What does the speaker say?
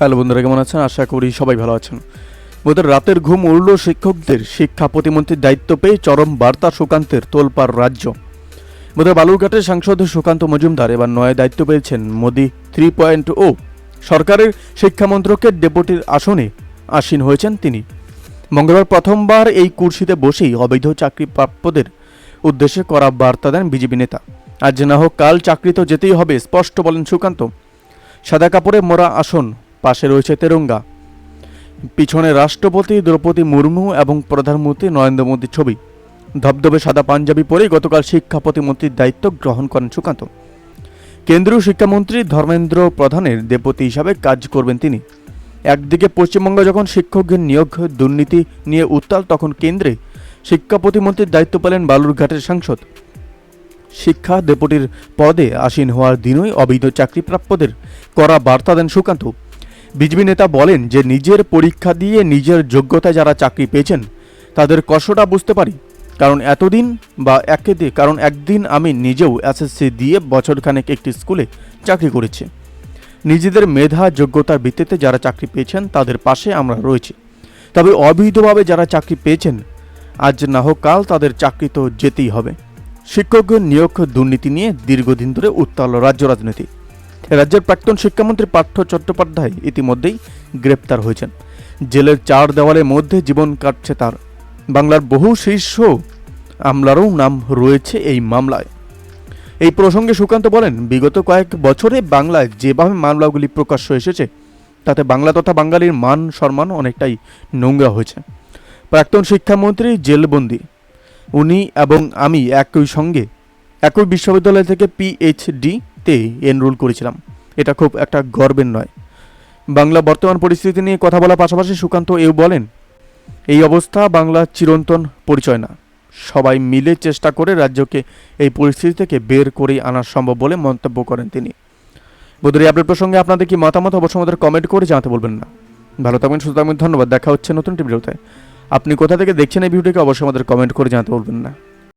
Hello বন্ধুরা, কেমন আছেন? আশা করি সবাই ভালো আছেন। ওদের রাতের ঘুম উড়ল শিক্ষকদের। শিক্ষা প্রতিমন্ত্রীর দায়িত্ব পেয়ে চরম বার্তা সুকান্তের তোলপাড় রাজ্য। বোধহয় বালুরঘাটের সাংসদ সুকান্ত মজুমদার এবার নয় দায়িত্ব পেয়েছেন মোদি থ্রি পয়েন্ট ও। সরকারের শিক্ষামন্ত্রকের ডেপুটির আসনে আসীন হয়েছেন তিনি। মঙ্গলবার প্রথমবার এই কুর্সিতে বসেই অবৈধ চাকরি প্রাপ্যদের উদ্দেশ্যে করা বার্তা দেন বিজেপি নেতা। আজ না হোক কাল চাকরি তো যেতেই হবে, স্পষ্ট বলেন সুকান্ত। সাদা কাপড়ে মোড়া আসন পাশে রয়েছে তেরঙ্গা। পিছনে রাষ্ট্রপতি দ্রৌপদী মুর্মু এবং প্রধানমন্ত্রী নরেন্দ্র মোদীর ছবি। ধবধবে সাদা পাঞ্জাবি পরে গতকাল শিক্ষা প্রতিমন্ত্রীর দায়িত্ব গ্রহণ করেন সুকান্ত। কেন্দ্রীয় শিক্ষামন্ত্রী ধর্মেন্দ্র প্রধানের ডেপুটি হিসাবে কাজ করবেন তিনি। একদিকে পশ্চিমবঙ্গ যখন শিক্ষকদের নিয়োগ, দুর্নীতি নিয়ে উত্তাল, তখন কেন্দ্রে শিক্ষা প্রতিমন্ত্রীর দায়িত্ব পেলেন বালুরঘাটের সাংসদ। শিক্ষা ডেপুটির পদে আসীন হওয়ার দিনই অবৈধ চাকরিপ্রাপ্যদের করা বার্তা দেন সুকান্ত। বিজেপি নেতা বলেন যে নিজের পরীক্ষা দিয়ে নিজের যোগ্যতায় যারা চাকরি পেয়েছেন, তাদের কষ্টটা বুঝতে পারি। কারণ এতদিন বা একে দিয়ে কারণ একদিন আমি নিজেও এসএসসি দিয়ে বছরখানেক একটি স্কুলে চাকরি করেছি। নিজেদের মেধা, যোগ্যতার ভিত্তিতে যারা চাকরি পেয়েছেন, তাদের পাশে আমরা রয়েছি। তবে অবৈধভাবে যারা চাকরি পেয়েছেন, আজ না হোক কাল তাদের চাকরি তো যেতেই হবে। শিক্ষকদের নিয়োগ দুর্নীতি নিয়ে দীর্ঘদিন ধরে উত্তাল রাজ্য রাজনীতি। রাজ্যের প্রাক্তন শিক্ষামন্ত্রী পার্থ চট্টোপাধ্যায় ইতিমধ্যেই গ্রেপ্তার হয়েছেন। জেলের চার দেওয়ালের মধ্যে জীবন কাটছে তার। বাংলার বহু শীর্ষ আমলারও নাম রয়েছে এই মামলায়। এই প্রসঙ্গে সুকান্ত বলেন, বিগত কয়েক বছরে বাংলায় যেভাবে মামলাগুলি প্রকাশ্য এসেছে, তাতে বাংলা তথা বাঙালির মান সম্মান অনেকটাই নোংরা হয়েছে। প্রাক্তন শিক্ষামন্ত্রী জেলবন্দি, উনি এবং আমি একই সঙ্গে একই বিশ্ববিদ্যালয় থেকে পিএইচডিতে এনরোল করেছিলাম। এটা খুব একটা গর্বের নয়। বাংলা বর্তমান পরিস্থিতি নিয়ে কথা বলার পাশাপাশি সুকান্ত এও বলেন, এই অবস্থা বাংলা চিরন্তন পরিচয় না। সবাই মিলে চেষ্টা করে রাজ্যকে এই পরিস্থিতি থেকে বের করে আনা সম্ভব বলে মন্তব্য করেন তিনি। এই আপডেট প্রসঙ্গে আপনাদের কি মতামত অবশ্যই আমাদের কমেন্ট করে জানাতে বলবেন না। ভালো থাকবেন সুতরাং ধন্যবাদ। দেখা হচ্ছে নতুন ভিডিওতে। আপনি কোথা থেকে দেখছেন এই ভিডিওটিকে অবশ্যই আমাদের কমেন্ট করে জানাতে বলবেন না।